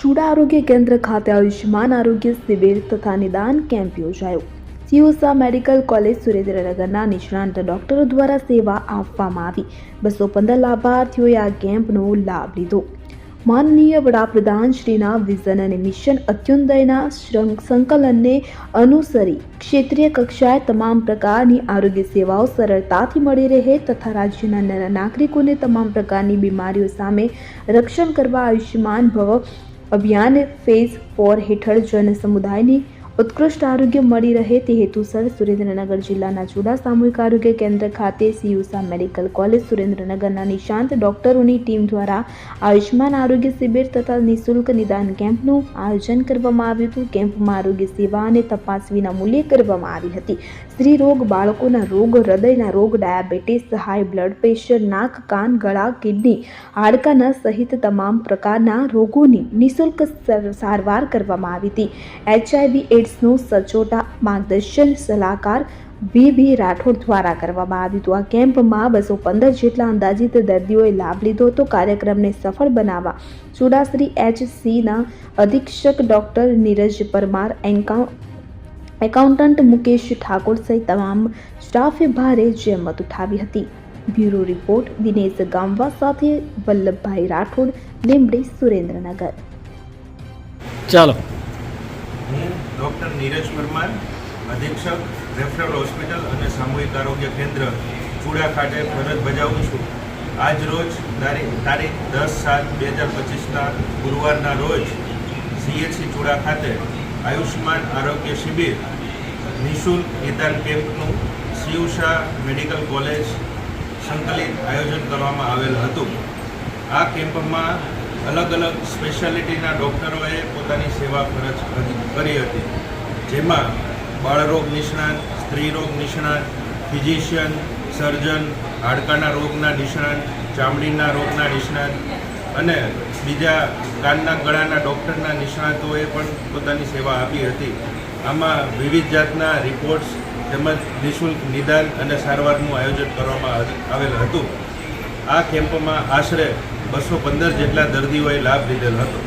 ચૂડા આરોગ્ય કેન્દ્ર ખાતે આયુષ્યમાન આરોગ્ય શિબિર તથા નિદાન કેમ્પ યોજાયો. સિયોસા મેડિકલ કોલેજ સુરેન્દ્રનગરના નિષ્ણાંત ડોક્ટરો દ્વારા સેવા આપવામાં આવી. બસો પંદર લાભાર્થીઓએ આ કેમ્પનો લાભ લીધો. માનનીય વડાપ્રધાન શ્રીના વિઝન અને મિશન અત્યુદયના સંકલનને અનુસરી ક્ષેત્રીય કક્ષાએ તમામ પ્રકારની આરોગ્ય સેવાઓ સરળતાથી મળી રહે તથા રાજ્યના નાના નાગરિકોને તમામ પ્રકારની બીમારીઓ સામે રક્ષણ કરવા આયુષ્યમાન ભવ અભિયાન ફેઝ ફોર હેઠળ જન સમુદાયની ઉત્કૃષ્ટ આરોગ્ય મળી રહે તે હેતુસર સુરેન્દ્રનગર જિલ્લાના જુડા સામૂહિક આરોગ્ય કેન્દ્ર ખાતે સીયુસા મેડિકલ કોલેજ સુરેન્દ્રનગરના નિશાંત ડોક્ટરોની ટીમ દ્વારા આયુષ્યમાન આરોગ્ય શિબિર તથા નિઃશુલ્ક નિદાન કેમ્પનું આયોજન કરવામાં આવ્યું હતું. કેમ્પમાં આરોગ્ય સેવા અને તપાસ વિના મૂલ્યે કરવામાં આવી હતી. સ્ત્રી રોગ, બાળકોના રોગ, હૃદયના રોગ, ડાયાબિટીસ, હાઈ બ્લડ પ્રેશર, નાક, કાન, ગળા, કિડની, હાડકાના સહિત તમામ પ્રકારના રોગોની નિઃશુલ્ક સર- સારવાર કરવામાં આવી હતી. એચઆઈવી એડ્સનું સચોટા માર્ગદર્શન સલાહકાર વી બી રાઠોડ દ્વારા કરવામાં આવ્યું હતું. આ કેમ્પમાં બસો પંદર જેટલા અંદાજિત દર્દીઓએ લાભ લીધો હતો. કાર્યક્રમને સફળ બનાવવા ચુડાસરી એચ સીના અધિક્ષક ડૉક્ટર નીરજ પરમાર એકાઉન્ટન્ટ મુકેશ ઠાકોર સહિત તમામ સ્ટાફે ભારે જહેમત ઉઠાવી હતી. બ્યુરો રિપોર્ટ, દિનેશ ગામવા સાથે વલ્લભભાઈ રાઠોડ લીમડી સુરેન્દ્રનગર. ચાલો હું ડૉક્ટર નીરજ પરમાર, અધિક્ષક, રેફરલ હોસ્પિટલ અને સામૂહિક આરોગ્ય કેન્દ્ર, ચૂડા ખાતે ફરજ બજાવું છું. આજ રોજ તારીખ તારીખ દસ સાત બે હજાર પચીસના ગુરુવારના રોજ સીએચસી ચૂડા ખાતે આયુષ્માન આરોગ્ય શિબિર નિઃશુલ્ક નિદાન કેમ્પનું સિયુષા મેડિકલ કોલેજ સંકલિત આયોજન કરવામાં આવેલ હતું. આ કેમ્પમાં અલગ અલગ સ્પેશિયાલિટીના ડૉક્ટરોએ પોતાની સેવા ફરજ કરી હતી. જેમાં બાળરોગ નિષ્ણાત, સ્ત્રીરોગ નિષ્ણાંત ફિઝિશિયન સર્જન હાડકાના રોગના નિષ્ણાંત, ચામડીના રોગના નિષ્ણાંત અને બીજા કાનના ગળાના ડૉક્ટરના નિષ્ણાતોએ પણ પોતાની સેવા આપી હતી. આમાં વિવિધ જાતના રિપોર્ટ્સ તેમજ નિઃશુલ્ક નિદાન અને સારવારનું આયોજન કરવામાં આવેલ હતું. આ કેમ્પમાં આશરે બસો પંદર જેટલા દર્દીઓએ લાભ લીધેલ હતો.